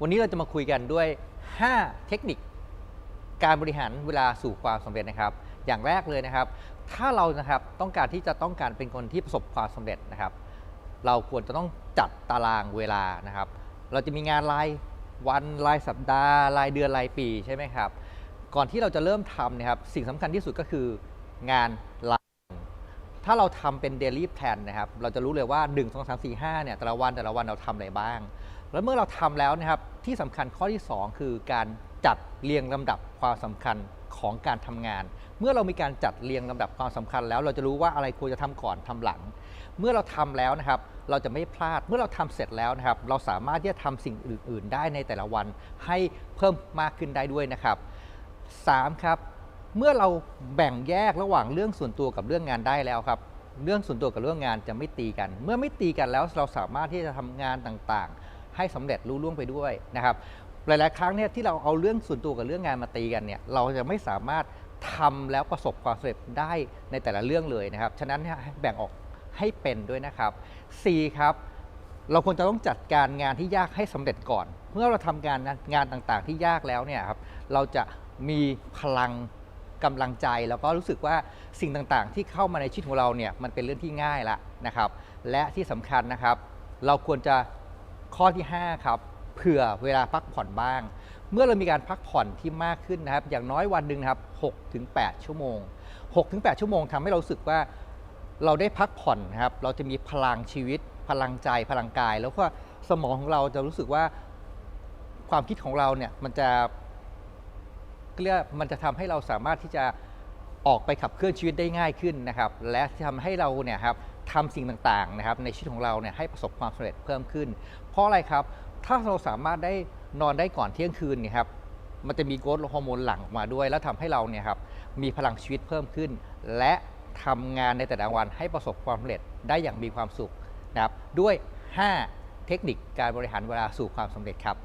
วันนี้เราจะมาคุยกันด้วย 5 เทคนิค การบริหารเวลาสู่ความสำเร็จนะครับ อย่างแรกเลยนะครับ ถ้าเรานะครับต้องการที่จะต้องการเป็นคนที่ประสบความสำเร็จนะครับ เราควรจะต้องจัดตารางเวลานะครับ เราจะมีงานรายวันรายสัปดาห์รายเดือนรายปีใช่ไหมครับ ก่อนที่เราจะเริ่มทำนะครับ สิ่งสำคัญที่สุดก็คืองานรายถ้าเราทำเป็น daily plan นะครับ เราจะรู้เลยว่า 1 2 3 4 5เนี่ยแต่ละวันแต่ละวันเราทำอะไรบ้าง แล้วเมื่อเราทำแล้วนะครับที่สำคัญข้อที่ 2 คือการจัดเรียงลำดับความสำคัญของการทำงาน เมื่อเรามีการจัดเรียงลำดับความสำคัญแล้ว เราจะรู้ว่าอะไรควรจะทำก่อนทำหลัง เมื่อเราทำแล้วนะครับ เราจะไม่พลาดเมื่อเราทำเสร็จแล้วนะครับ เราสามารถที่จะทำสิ่งอื่น ๆ ได้ในแต่ละวันให้เพิ่มมากขึ้นได้ด้วยนะครับ 3 ครับเมื่อเราแบ่งแยกระหว่างเรื่องส่วนตัวกับเรื่องงานได้แล้วครับ เรื่องส่วนตัวกับเรื่องงานจะไม่ตีกัน เมื่อไม่ตีกันแล้วเราสามารถที่จะทำงานต่างๆ ให้สำเร็จรุ่ล่วงไปด้วยนะครับหลาย ๆ ครั้งเนี่ยที่เราเอาเรื่องส่วนตัวกับเรื่องงานมาตีกันเนี่ยเราจะไม่สามารถทำแล้วประสบความสำเร็จได้ในแต่ละเรื่องเลยนะครับ ฉะนั้นแบ่งออกให้เป็นด้วยนะครับ4ครับเราควรจะต้องจัดการงานที่ยากให้สำเร็จก่อน เมื่อเราทำงานงานต่างๆ ที่ยากแล้วเนี่ยครับเราจะมีพลังกำลังใจแล้วก็รู้สึกว่าสิ่งต่างๆ ที่เข้ามาในชีวิตของเราเนี่ยมันเป็นเรื่องที่ง่ายละนะครับ และที่สำคัญนะครับ เราควรจะ ข้อที่ 5 ครับ เผื่อเวลาพักผ่อนบ้าง เมื่อเรามีการพักผ่อนที่มากขึ้นนะครับ อย่างน้อยวันหนึ่งนะครับ6ถึง8ชั่วโมง6ถึง8ชั่วโมงทำให้เราสึกว่าเราได้พักผ่อนนะครับ เราจะมีพลังชีวิต พลังใจ พลังกาย แล้วก็สมองของเราจะรู้สึกว่าความคิดของเราเนี่ยมันจะเรียกมันจะทำให้เราสามารถที่จะออกไปขับเคลื่อนชีวิตได้ง่ายขึ้นนะครับ และทำให้เราเนี่ยครับ ทำสิ่งต่างๆนะครับในชีวิตของเราเนี่ยให้ประสบความสำเร็จเพิ่มขึ้น เพราะอะไรครับ ถ้าเราสามารถได้นอนได้ก่อนเที่ยงคืนนี่ยครับมันจะมีโกรทฮอร์โมนหลั่งออกมาด้วย แล้วทำให้เราเนี่ยครับมีพลังชีวิตเพิ่มขึ้น และทำงานในแต่ละวันให้ประสบความสำเร็จได้อย่างมีความสุขนะครับด้วย 5 เทคนิคการบริหารเวลาสู่ความสำเร็จครับ